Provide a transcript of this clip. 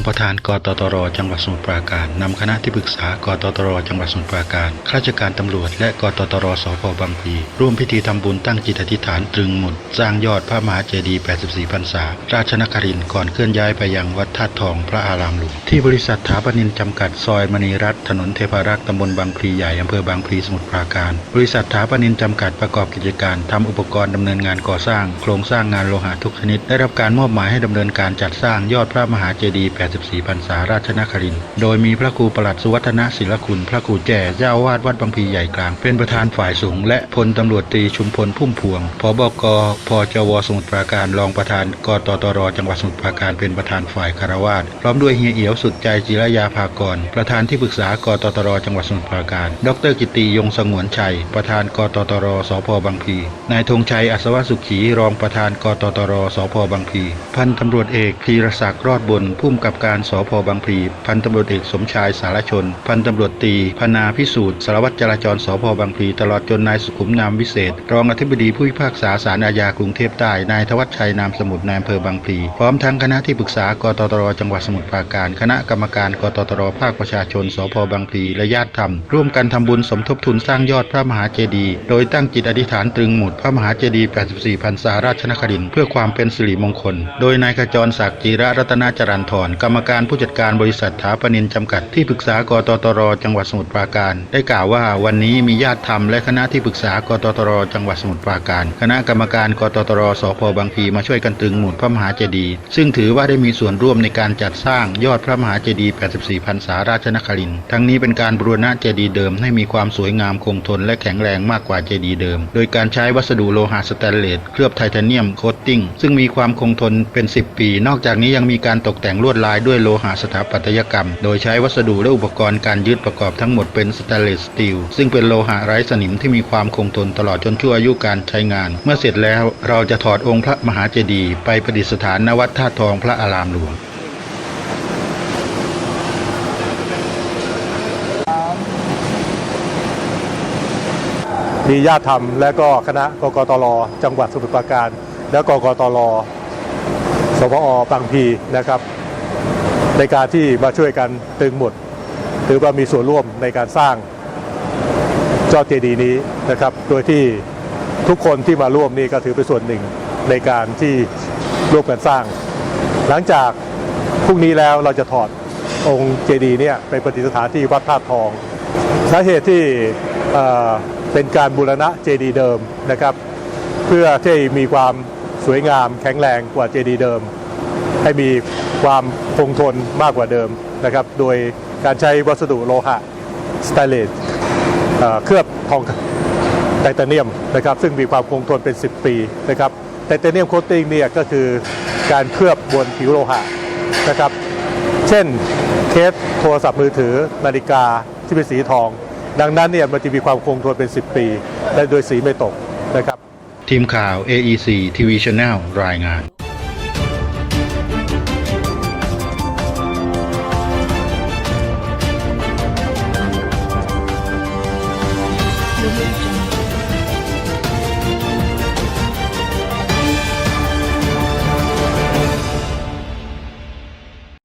องประธานกตตรจังหวัดสมุทรปราการนำคณะที่ปรึกษากตตรจังหวัดสมุทรปราการข้าราชการตำรวจและกตตรสพบางพลีร่วมพิธีทำบุญตั้งจิตอธิษฐานตรึงหมุดสร้างยอดพระมหาเจดีย์ 84 พรรษา ราชนครินก่อนเคลื่อนย้ายไปยังวัดธาตุทองพระอารามหลวงที่บริษัทถาปนินจำกัดซอยมณีรัตน์ถนนเทพารักษ์ตำบลบางพลีใหญ่อำเภอบางพลีสมุทรปราการ บริษัทถาปนินจำกัดประกอบกิจการทำอุปกรณ์ดำเนินงานก่อสร้าง โครงสร้างงานโลหะทุกชนิด ได้รับการมอบหมายให้ดำเนินการจัดสร้างยอดพระมหาเจดีย์84พรรษาราชนคริน โดยมีพระครูประหลัดสุวัฒนศิลคุณ พระครูแจ่เจ้าวาดวัดบางพีใหญ่กลาง เป็นประธานฝ่ายสูง และพลตำรวจตรีชุมพลพุ่มพวงพบกพจวสมุทรปราการรองประธานกตตรจังหวัดสมุทรปราการเป็นประธานฝ่ายคารวาสพร้อมด้วยเฮียเอียวสุดใจจิรยาภากร ประธานที่ปรึกษากตตรจังหวัดสมุทรปราการ ดรกิตติยงสงวนชัย ประธานกตตรสพบางพีนายธงชัยอัศวสุขีรองประธานกตตรสพบางพีพันตำรวจเอกพีรศักดิ์รอดบนผู้กำกับการสพบางพลีพันตำรวจเอกสมชายสารชน พันตำรวจตีพนาพิสูจน์สารวัตรจราจรสพบางพลีตลอดจนนายสุขุมนามวิเศษ รองอธิบดีผู้พิพากษาศาลอาญากรุงเทพใต้นายธวัชชัยนามสมุทรนายอำเภอบางพลีพร้อมทั้งคณะที่ปรึกษากตตรจังหวัดสมุทรปราการ คณะกรรมการกตตรภาคประชาชน สพบางพลีและญาติธรรม ร่วมกันทำบุญสมทบทุนสร้างยอดพระมหาเจดีย์โดยตั้งจิตอธิษฐานตรึงหมุดพระมหาเจดีย์84พรรษาราชนครินเพื่อความเป็นสิริมงคล โดยนายขจรศักดิ์จีระรัตนาจรันทรกรรมการผู้จัดการบริษัทถาปนินจำกัดที่ปรึกษากตตร จังหวัดสมุทรปราการ ได้กล่าวว่าวันนี้มีญาติธรรมและคณะที่ปรึกษากตตร จังหวัดสมุทรปราการ คณะกรรมการกตตรสพบางพีมาช่วยกันตรึงหมุดพระมหาเจดีย์ซึ่งถือว่าได้มีส่วนร่วมในการจัดสร้างยอดพระมหาเจดีย์ 84พรรษาราชนครินทั้งนี้เป็นการบูรณะเจดีย์เดิมให้มีความสวยงามคงทนและแข็งแรงมากกว่าเจดีย์เดิม โดยการใช้วัสดุโลหะสแตนเลสเคลือบไทเทเนียมโคตติ้งซึ่งมีความคงทนเป็น 10 ปี นอกจากนี้ยังมีการตกแต่งลวดลายด้วยโลหะสถาปัตยกรรม โดยใช้วัสดุและอุปกรณ์การยึดประกอบทั้งหมดเป็นสแตนเลสสตีลซึ่งเป็นโลหะไร้สนิมที่มีความคงทนตลอดจนชั่วอายุการใช้งาน เมื่อเสร็จแล้วเราจะถอดองค์พระมหาเจดีย์ไปประดิษฐานณวัดท่าตุทองพระอารามหลวงมีญาติธรรมและก็คณะกกตลจังหวัดสมุทรปราการ และกกตลสพอบางพีนะครับ ในการที่มาช่วยกันตึงหมุดถือว่ามีส่วนร่วมในการสร้างเจ้าเจดีย์นี้นะครับ โดยที่ทุกคนที่มาร่วมนี่ก็ถือเป็นส่วนหนึ่งในการที่ร่วมกันสร้าง หลังจากพรุ่งนี้แล้วเราจะถอดองค์เจดีย์เนี่ยไปประดิษฐานที่วัดธาตุทองสาเหตุที่เอ่อเป็นการบูรณะเจดีย์เดิมนะครับ เพื่อที่มีความสวยงามแข็งแรงกว่าเจดีย์เดิม ให้มีความคงทนมากกว่าเดิมนะครับ โดยการใช้วัสดุโลหะสแตนเลสเอ่อเคลือบทองไทเทเนียมนะครับ ซึ่งมีความคงทนเป็น 10 ปีนะครับไทเทเนียมโคตติ้งเนี่ยก็คือการเคลือบบนผิวโลหะนะครับ เช่นเคสโทรศัพท์มือถือนาฬิกาที่เป็นสีทอง ดังนั้นเนี่ยมันจะมีความคงทนเป็น 10 ปี และโดยสีไม่ตกนะครับ ทีมข่าว AEC TV Channel รายงาน